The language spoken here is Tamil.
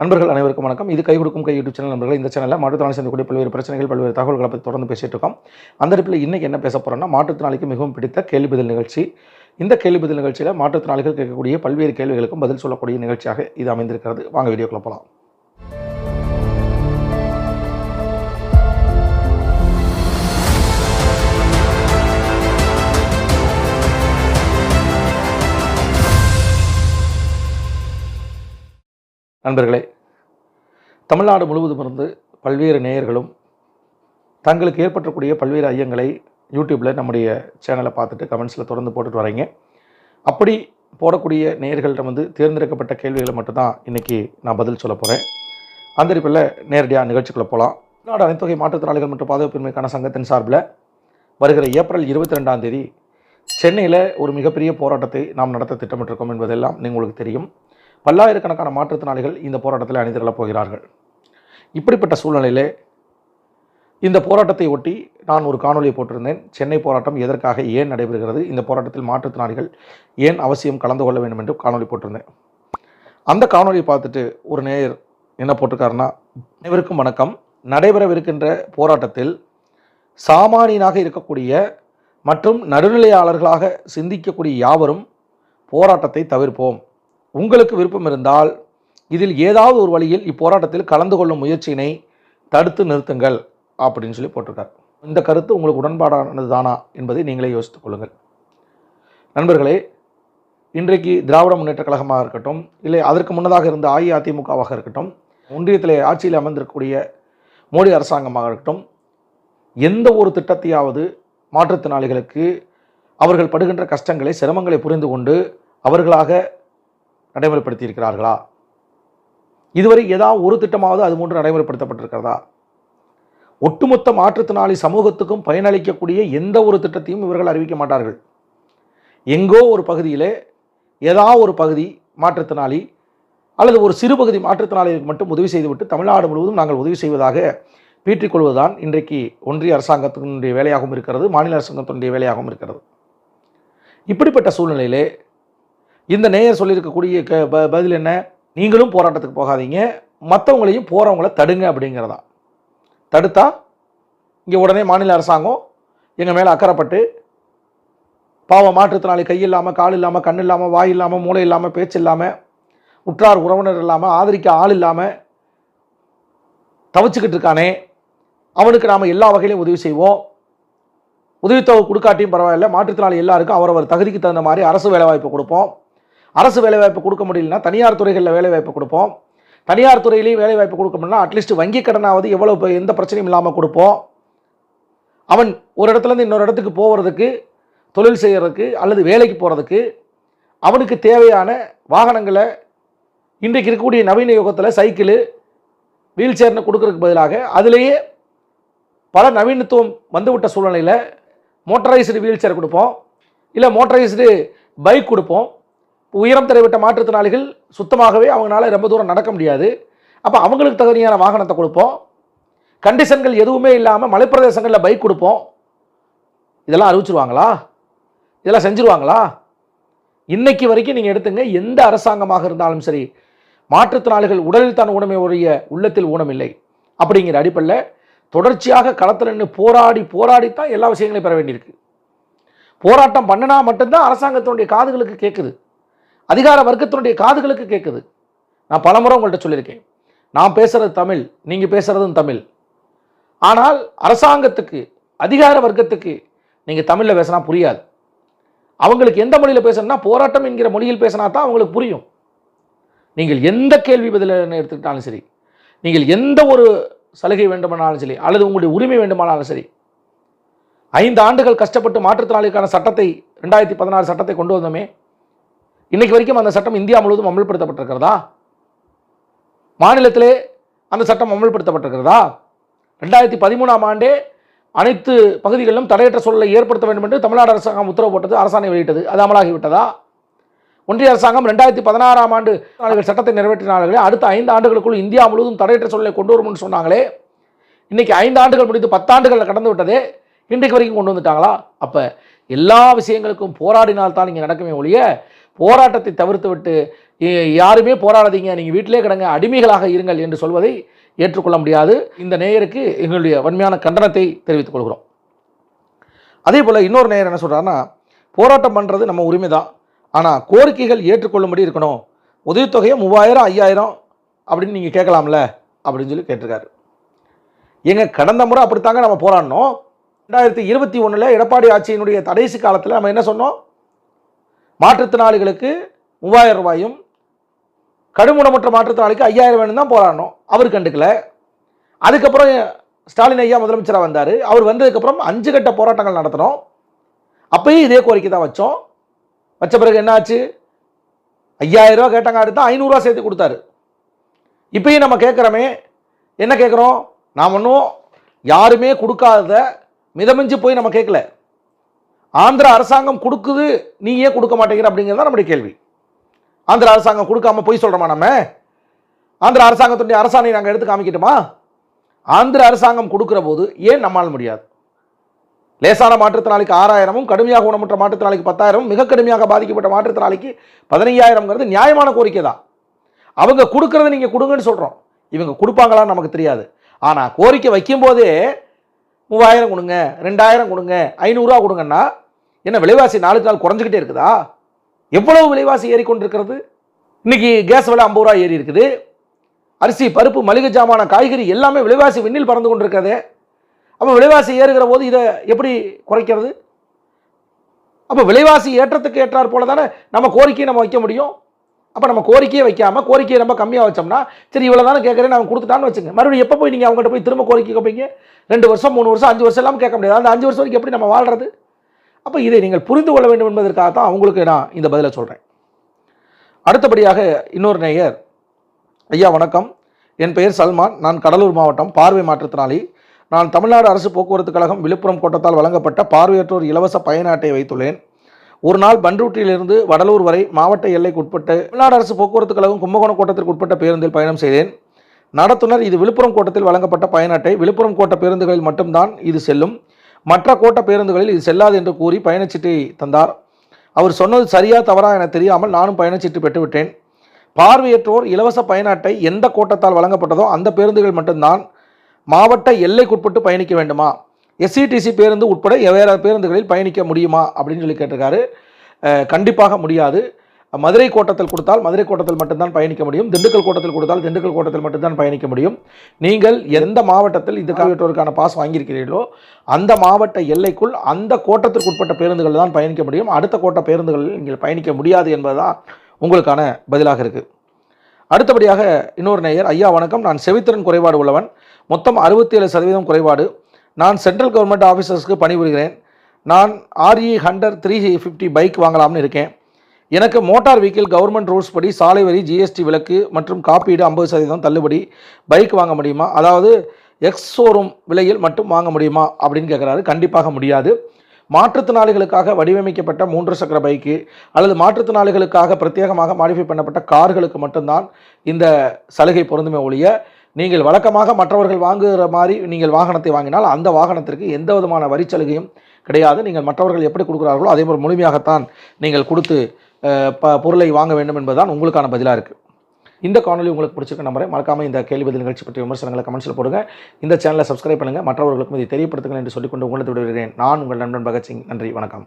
நண்பர்கள் அனைவருக்கும் வணக்கம். இது கை கொடுக்கும் கை யூடியூப் சேனல் நண்பர்கள். இந்த சேனலில் மாற்றுத்திறனாளி சந்திக்கக்கூடிய பல்வேறு பிரச்சனைகள் பல்வேறு தகவல்களை பற்றி தொடர்ந்து பேசிட்டு இருக்கோம். அந்த இடத்துல இன்னைக்கு என்ன பேச போகிறோம்னா மாற்றுத்திறனாளிக்கு மிகவும் பிடித்த கேள்வி பதில் நிகழ்ச்சி. இந்த கேள்வி பதில் நிகழ்ச்சியில் மாற்றுத்திறனாளிகள் கேட்கக்கூடிய பல்வேறு கேள்விகளுக்கும் பதில் சொல்லக்கூடிய நிகழ்ச்சியாக இது அமைந்திருக்கிறது. வாங்க வீடியோக்குள்ள போகலாம் நண்பர்களே தமிழ்நாடு முழுவதும் இருந்து பல்வேறு நேயர்களும் தங்களுக்கு ஏற்பட்டக்கூடிய பல்வேறு ஐயங்களை யூடியூப்பில் நம்முடைய சேனலை பார்த்துட்டு கமெண்ட்ஸில் தொடர்ந்து போட்டுட்டு வரீங்க. அப்படி போடக்கூடிய நேயர்கள்ட்ட வந்து தேர்ந்தெடுக்கப்பட்ட கேள்விகளை மட்டும்தான் இன்றைக்கி நான் பதில் சொல்ல போகிறேன் அந்தரிப்பில் நேரடியாக நிகழ்ச்சிக்குள்ளே போகலாம் தமிழ்நாடு அனைத்து வகை மாற்றுத்திறனாளிகள் மற்றும் பாதுகாப்பின்மைக்கான சங்கத்தின் சார்பில் வருகிற ஏப்ரல் இருபத்தி ரெண்டாம் தேதி சென்னையில் ஒரு மிகப்பெரிய போராட்டத்தை நாம் நடத்த திட்டமிட்டிருக்கோம் என்பதெல்லாம் உங்களுக்கு தெரியும். பல்லாயிரக்கணக்கான மாற்றுத்திறனாளிகள் இந்த போராட்டத்தில் அணிதிரளப் போகிறார்கள். இப்படிப்பட்ட சூழ்நிலையிலே இந்த போராட்டத்தை ஒட்டி நான் ஒரு காணொலியை போட்டிருந்தேன். சென்னை போராட்டம் எதற்காக ஏன் நடைபெறுகிறது? இந்த போராட்டத்தில் மாற்றுத்திறனாளிகள் ஏன் அவசியம் கலந்து கொள்ள வேண்டும் என்று காணொலி போட்டிருந்தேன். அந்த காணொலியை பார்த்துட்டு ஒரு நேயர் என்ன போட்டிருக்காருன்னா அனைவருக்கும் வணக்கம். நடைபெறவிருக்கின்ற போராட்டத்தில் சாமானியனாக இருக்கக்கூடிய மற்றும் நடுநிலையாளர்களாக சிந்திக்கக்கூடிய யாவரும் போராட்டத்தை தவிர்ப்போம். உங்களுக்கு விருப்பம் இருந்தால் இதில் ஏதாவது ஒரு வழியில் இப்போராட்டத்தில் கலந்து கொள்ளும் முயற்சியினை தடுத்து நிறுத்துங்கள் அப்படின்னு சொல்லி போட்டிருக்கார். இந்த கருத்து உங்களுக்கு உடன்பாடானது தானா என்பதை நீங்களே யோசித்துக் கொள்ளுங்கள். நண்பர்களே இன்றைக்கு திராவிட முன்னேற்ற கழகமாக இருக்கட்டும் இல்லை அதற்கு முன்னதாக இருந்த அஇஅதிமுகவாக இருக்கட்டும் ஒன்றியத்தில் ஆட்சியில் அமர்ந்திருக்கக்கூடிய மோடி அரசாங்கமாக இருக்கட்டும் எந்த ஒரு திட்டத்தையாவது மாற்றுத்திறனாளிகளுக்கு அவர்கள் படுகின்ற கஷ்டங்களை சிரமங்களை புரிந்து கொண்டு அவர்களாக நடைமுறைப்படுத்தி இருக்கிறார்களா இதுவரை ஏதாவது ஒரு திட்டமாவது அது மூன்று நடைமுறைப்படுத்தப்பட்டிருக்கிறதா? ஒட்டுமொத்த மாற்றுத்திறனாளி சமூகத்துக்கும் பயனளிக்கக்கூடிய எந்த ஒரு திட்டத்தையும் இவர்கள் அறிவிக்க மாட்டார்கள். எங்கோ ஒரு பகுதியிலே ஏதாவது ஒரு பகுதி மாற்றுத்திறனாளி அல்லது ஒரு சிறு பகுதி மாற்றுத்திறனாளிகளுக்கு மட்டும் உதவி செய்துவிட்டு தமிழ்நாடு முழுவதும் நாங்கள் உதவி செய்வதாக பீற்றிக்கொள்வதுதான் இன்றைக்கு ஒன்றிய அரசாங்கத்தினுடைய வேலையாகவும் இருக்கிறது மாநில அரசாங்கத்தினுடைய வேலையாகவும் இருக்கிறது. இப்படிப்பட்ட சூழ்நிலையிலே இந்த நேயர் சொல்லியிருக்கக்கூடிய க ப- பதில் என்ன? நீங்களும் போராட்டத்துக்கு போகாதீங்க. மற்றவங்களையும் போகிறவங்கள தடுங்க அப்படிங்கிறதா. தடுத்தா இங்கே உடனே மாநில அரசாங்கம் எங்கள் மேலே அக்கறைப்பட்டு பாவம் மாற்றுத்திறனாளி கை இல்லாமல் கால் இல்லாமல் கண் இல்லாமல் வாய் இல்லாமல் மூளை இல்லாமல் பேச்சு இல்லாமல் உற்றார் உறவினர் இல்லாமல் ஆதரிக்க ஆள் இல்லாமல் தவிச்சுக்கிட்டு இருக்கானே. அவனுக்கு நாம் எல்லா வகையிலையும் உதவி செய்வோம். உதவித்தொகை கொடுக்காட்டியும் பரவாயில்ல. மாற்றுத்திறனாளி எல்லாருக்கும் அவரவர் தகுதிக்கு தகுந்த மாதிரி அரசு வேலைவாய்ப்பு கொடுப்போம். அரசு வேலைவாய்ப்பு கொடுக்க முடியலன்னா தனியார் துறைகளில் வேலைவாய்ப்பு கொடுப்போம். தனியார் துறையிலையும் வேலைவாய்ப்பு கொடுக்க முடியலனா அட்லீஸ்ட் வங்கி கடனாவது எவ்வளோ எந்த பிரச்சனையும் இல்லாமல் கொடுப்போம். அவன் ஒரு இடத்துலேருந்து இன்னொரு இடத்துக்கு போகிறதுக்கு தொழில் செய்கிறதுக்கு அல்லது வேலைக்கு போகிறதுக்கு அவனுக்கு தேவையான வாகனங்களை இன்றைக்கு இருக்கக்கூடிய நவீன யுகத்தில் சைக்கிளு வீல் சேர்னு கொடுக்கறதுக்கு பதிலாக அதிலேயே பல நவீனத்துவம் வந்துவிட்ட சூழ்நிலையில் மோட்டரைஸ்டு வீல் சேர் கொடுப்போம். இல்லை மோட்டரைஸ்டு பைக் கொடுப்போம். உயரம் தரைவிட்ட மாற்றுத்திறனாளிகள் சுத்தமாகவே அவங்களால ரொம்ப தூரம் நடக்க முடியாது. அப்போ அவங்களுக்கு தகுதியான வாகனத்தை கொடுப்போம். கண்டிஷன்கள் எதுவுமே இல்லாமல் மலைப்பிரதேசங்களில் பைக் கொடுப்போம். இதெல்லாம் அறிவிச்சிருவாங்களா? இதெல்லாம் செஞ்சுருவாங்களா? இன்னைக்கு வரைக்கும் நீங்கள் எடுத்துங்க எந்த அரசாங்கமாக இருந்தாலும் சரி மாற்றுத்திறனாளிகள் உடலில் தான் ஊனமே ஒழிய உள்ளத்தில் ஊனமில்லை அப்படிங்கிற அடிப்படையில் தொடர்ச்சியாக களத்தில் நின்று போராடி போராடித்தான் எல்லா விஷயங்களையும் பெற வேண்டியிருக்கு. போராட்டம் பண்ணினா மட்டும்தான் அரசாங்கத்தினுடைய காதுகளுக்கு கேட்குது அதிகார வர்க்கத்தினுடைய காதுகளுக்கு கேட்குது. நான் பலமுறை உங்கள்கிட்ட சொல்லியிருக்கேன். நான் பேசுகிறது தமிழ் நீங்கள் பேசுகிறதும் தமிழ். ஆனால் அரசாங்கத்துக்கு அதிகார வர்க்கத்துக்கு நீங்கள் தமிழில் பேசினா புரியாது. அவங்களுக்கு எந்த மொழியில் பேசணும்னா போராட்டம் என்கிற மொழியில் பேசினா தான் அவங்களுக்கு புரியும். நீங்கள் எந்த கேள்வி பதில் எடுத்துக்கிட்டாலும் சரி நீங்கள் எந்த ஒரு சலுகை வேண்டுமானாலும் சரி அல்லது உங்களுடைய உரிமை வேண்டுமானாலும் சரி ஐந்து ஆண்டுகள் கஷ்டப்பட்டு மாற்றுத்திறனாளிக்கான சட்டத்தை ரெண்டாயிரத்தி பதினாறு சட்டத்தை கொண்டு வந்தோமே இன்னைக்கு வரைக்கும் அந்த சட்டம் இந்தியா முழுவதும் அமல்படுத்தப்பட்டிருக்கிறதா? மாநிலத்திலே அந்த சட்டம் அமல்படுத்தப்பட்டிருக்கிறதா? ரெண்டாயிரத்தி பதிமூணாம் ஆண்டே அனைத்து பகுதிகளிலும் தடையற்ற சூழலை ஏற்படுத்த வேண்டும் என்று தமிழ்நாடு அரசாங்கம் உத்தரவு போட்டது அரசாணை வெளியிட்டது. அது அமலாகிவிட்டதா? ஒன்றிய அரசாங்கம் ரெண்டாயிரத்தி பதினாறாம் ஆண்டு சட்டத்தை நிறைவேற்றினார்களே அடுத்த ஐந்து ஆண்டுகளுக்குள் இந்தியா முழுவதும் தடையற்ற சூழலை கொண்டு வரும்னு சொன்னாங்களே இன்றைக்கி ஐந்து ஆண்டுகள் முடிந்து பத்தாண்டுகளில் கடந்து விட்டதே இன்றைக்கு வரைக்கும் கொண்டு வந்துட்டாங்களா? அப்போ எல்லா விஷயங்களுக்கும் போராடினால்தான் இங்கே நடக்குமே ஒழிய போராட்டத்தை தவிர்த்துவிட்டு யாருமே போராடாதீங்க நீங்கள் வீட்டிலே கிடங்க அடிமைகளாக இருங்கள் என்று சொல்வதை ஏற்றுக்கொள்ள முடியாது. இந்த நேயருக்கு எங்களுடைய வன்மையான கண்டனத்தை தெரிவித்துக் கொள்கிறோம். அதே போல் இன்னொரு நேயர் என்ன சொல்கிறாருன்னா போராட்டம் பண்ணுறது நம்ம உரிமை தான் ஆனால் கோரிக்கைகள் ஏற்றுக்கொள்ளும்படி இருக்கணும். உதவித்தொகையை மூவாயிரம் ஐயாயிரம் அப்படின்னு நீங்கள் கேட்கலாம்ல அப்படின்னு சொல்லி கேட்டிருக்காரு. எங்கள் கடந்த முறை அப்படித்தாங்க நம்ம போராடினோம். ரெண்டாயிரத்தி இருபத்தி ஒன்றில் எடப்பாடி ஆட்சியினுடைய தடைசி காலத்தில் நம்ம என்ன சொன்னோம்? மாற்றுத்திறனாளிகளுக்கு மூவாயிரம் ரூபாயும் கடுமுடமற்ற மாற்றுத்திறனாளிக்கு ஐயாயிரம் வேணும் தான் போராடணும். அவர் கண்டுக்கல. அதுக்கப்புறம் ஸ்டாலின் ஐயா முதலமைச்சராக வந்தார். அவர் வந்ததுக்கப்புறம் அஞ்சு கட்ட போராட்டங்கள் நடத்தினோம். அப்பயும் இதே கோரிக்கை தான் வச்சோம். வச்ச பிறகு என்னாச்சு? ஐயாயிரம் ரூபா கேட்டாங்க அடுத்து ஐநூறுரூவா சேர்த்து கொடுத்தாரு. இப்பயும் நம்ம கேட்குறோமே என்ன கேட்குறோம்? நாம் ஒன்றும் யாருமே கொடுக்காத மிதமிஞ்சு போய் நம்ம கேட்கல. ஆந்திர அரசாங்கம் கொடுக்குது நீ ஏன் கொடுக்க மாட்டேங்கிற அப்படிங்கிறது தான் நம்முடைய கேள்வி. ஆந்திர அரசாங்கம் கொடுக்காம போய் சொல்கிறோமா நம்ம? ஆந்திர அரசாங்கத்துடைய அரசாணை நாங்கள் எடுத்து காமிக்கட்டுமா? ஆந்திர அரசாங்கம் கொடுக்குற போது ஏன் நம்மால் முடியாது? லேசான மாற்றுத்திறனாளிக்கு ஆறாயிரமும் கடுமையாக ஊனமுற்ற மாற்றுத்திறனாளிக்கு பத்தாயிரமும் மிக கடுமையாக பாதிக்கப்பட்ட மாற்றுத்திறனாளிக்கு பதினையாயிரம்ங்கிறது நியாயமான கோரிக்கை தான். அவங்க கொடுக்குறத நீங்கள் கொடுங்கன்னு சொல்கிறோம் இவங்க கொடுப்பாங்களான்னு நமக்கு தெரியாது. ஆனால் கோரிக்கை வைக்கும்போதே மூவாயிரம் கொடுங்க ரெண்டாயிரம் கொடுங்க ஐநூறுரூவா கொடுங்கன்னா என்ன விலைவாசி நாளுக்கு நாள் குறைஞ்சிக்கிட்டே இருக்குதா? எவ்வளவு விலைவாசி ஏறிக்கொண்டிருக்கிறது? இன்னைக்கு கேஸ் விலை ஐம்பது ரூபா ஏறி இருக்குது. அரிசி பருப்பு மளிகை ஜாமான காய்கறி எல்லாமே விலைவாசி விண்ணில் பறந்து கொண்டிருக்கிறதே. அப்போ விலைவாசி ஏறுகிற போது இதை எப்படி குறைக்கிறது? அப்போ விலைவாசி ஏற்றத்துக்கு ஏற்றாற் போல தானே நம்ம கோரிக்கையை நம்ம வைக்க முடியும். அப்போ நம்ம கோரிக்கையே வைக்காமல் கோரிக்கையை ரொம்ப கம்மியாக வச்சோம்னா சரி இவ்வளோ தானே கேட்குறேன் நான் கொடுத்துட்டான்னு வச்சுங்க. மறுபடியும் எப்போ போய் நீங்கள் அவங்ககிட்ட போய் திரும்ப கோரிக்கை கேட்பீங்க ரெண்டு வருஷம் மூணு வருஷம் அஞ்சு வருஷம் எல்லாம் கேட்க முடியாது. அந்த அஞ்சு வருஷம் வரைக்கும் எப்படி நம்ம வாழ்றது? அப்போ இதை நீங்கள் புரிந்து கொள்ள வேண்டும் என்பதற்காக தான் அவங்களுக்கு நான் இந்த பதிலை சொல்கிறேன் அடுத்தபடியாக இன்னொரு நேயர் ஐயா வணக்கம். என் பெயர் சல்மான். நான் கடலூர் மாவட்டம் பார்வை மாற்றுத்திறனாளி. நான் தமிழ்நாடு அரசு போக்குவரத்து கழகம் விழுப்புரம் கோட்டத்தால் வழங்கப்பட்ட பார்வையற்றோர் இலவச பயண அட்டை வைத்துள்ளேன். ஒரு நாள் பன்ருட்டியிலிருந்து வடலூர் வரை மாவட்ட எல்லைக்கு உட்பட்ட தமிழ்நாடு அரசு போக்குவரத்து கழகம் கும்பகோணம் கோட்டத்திற்கு உட்பட்ட பேருந்தில் பயணம் செய்தேன். நடத்துனர் இது விழுப்புரம் கோட்டத்தில் வழங்கப்பட்ட பயண அட்டை. விழுப்புரம் கோட்ட பேருந்துகளில் மட்டும்தான் இது செல்லும். மற்ற கோட்ட பேருந்துகளில் இது செல்லாது என்று கூறி பயணச்சீட்டை தந்தார். அவர் சொன்னது சரியா தவறா என தெரியாமல் நானும் பயணச்சீட்டு பெற்றுவிட்டேன். பார்வையற்றோர் இலவச பயண அட்டை எந்த கோட்டத்தால் வழங்கப்பட்டதோ அந்த பேருந்துகள் மட்டும்தான். மாவட்ட எல்லைக்குட்பட்டு பயணிக்க வேண்டுமா? எஸ்சிடிசி பேருந்து உட்பட வேறு பேருந்துகளில் பயணிக்க முடியுமா? அப்படின்னு சொல்லி கேட்டிருக்காரு. கண்டிப்பாக முடியாது. மதுரை கோட்டத்தில் கொடுத்தால் மதுரை கோட்டத்தில் மட்டும்தான் பயணிக்க முடியும். திண்டுக்கல் கோட்டத்தில் கொடுத்தால் திண்டுக்கல் கோட்டத்தில் மட்டும்தான் பயணிக்க முடியும். நீங்கள் எந்த மாவட்டத்தில் இந்த காவியற்றோருக்கான பாஸ் வாங்கியிருக்கிறீர்களோ அந்த மாவட்ட எல்லைக்குள் அந்த கோட்டத்திற்கு உட்பட்ட பேருந்துகள் தான் பயணிக்க முடியும். அடுத்த கோட்ட பேருந்துகளில் நீங்கள் பயணிக்க முடியாது என்பதுதான் உங்களுக்கான பதிலாக இருக்குது அடுத்தபடியாக இன்னொரு நேயர் ஐயா வணக்கம். நான் செவித்திறன் குறைபாடு உள்ளவன். மொத்தம் அறுபத்தி ஏழு சதவீதம் குறைபாடு. நான் சென்ட்ரல் கவர்மெண்ட் ஆஃபீஸர்ஸ்க்கு பணிபுரிகிறேன். நான் RE hundred three fifty bike வாங்கலாம்னு இருக்கேன். எனக்கு மோட்டார் வெஹிக்கிள் கவர்மெண்ட் ரூல்ஸ் படி சாலை வரி ஜிஎஸ்டி விலக்கு மற்றும் காப்பீடு ஐம்பது சதவீதம் தள்ளுபடி பைக் வாங்க முடியுமா? அதாவது எக்ஸ் ஷோரூம் விலையில் மட்டும் வாங்க முடியுமா? அப்படின்னு கேட்குறாரு கண்டிப்பாக முடியாது. மாற்றுத்திறனாளிகளுக்காக வடிவமைக்கப்பட்ட மூன்று சக்கர பைக்கு அல்லது மாற்றுத்திறனாளிகளுக்காக பிரத்யேகமாக மாடிஃபை பண்ணப்பட்ட கார்களுக்கு மட்டும்தான் இந்த சலுகை பொருந்துமே ஒழிய நீங்கள் வழக்கமாக மற்றவர்கள் வாங்குகிற மாதிரி நீங்கள் வாகனத்தை வாங்கினால் அந்த வாகனத்திற்கு எந்த விதமான வரி சலுகையும் கிடையாது. நீங்கள் மற்றவர்கள் எப்படி கொடுக்குறார்களோ அதே போல் முழுமையாகத்தான் நீங்கள் கொடுத்து பொருளை வாங்க வேண்டும் என்பதுதான் உங்களுக்கான பதிலாக இருக்குது இந்த காணொலி உங்களுக்கு பிடிச்சிருக்க நம்பரை மறக்காமல் இந்த கேள்வி பதில் நிகழ்ச்சி பற்றிய விமர்சனங்களை கமெண்ட்ஸில் போடுங்க. இந்த சேனலை சப்ஸ்கிரைப் பண்ணுங்கள் மற்றவர்களுக்கும் இதை தெரியப்படுத்துங்கள் என்று சொல்லிக்கொண்டு உங்களை விடுகிறேன் நான் உங்கள் நண்பன் பகத்சிங். நன்றி. வணக்கம்.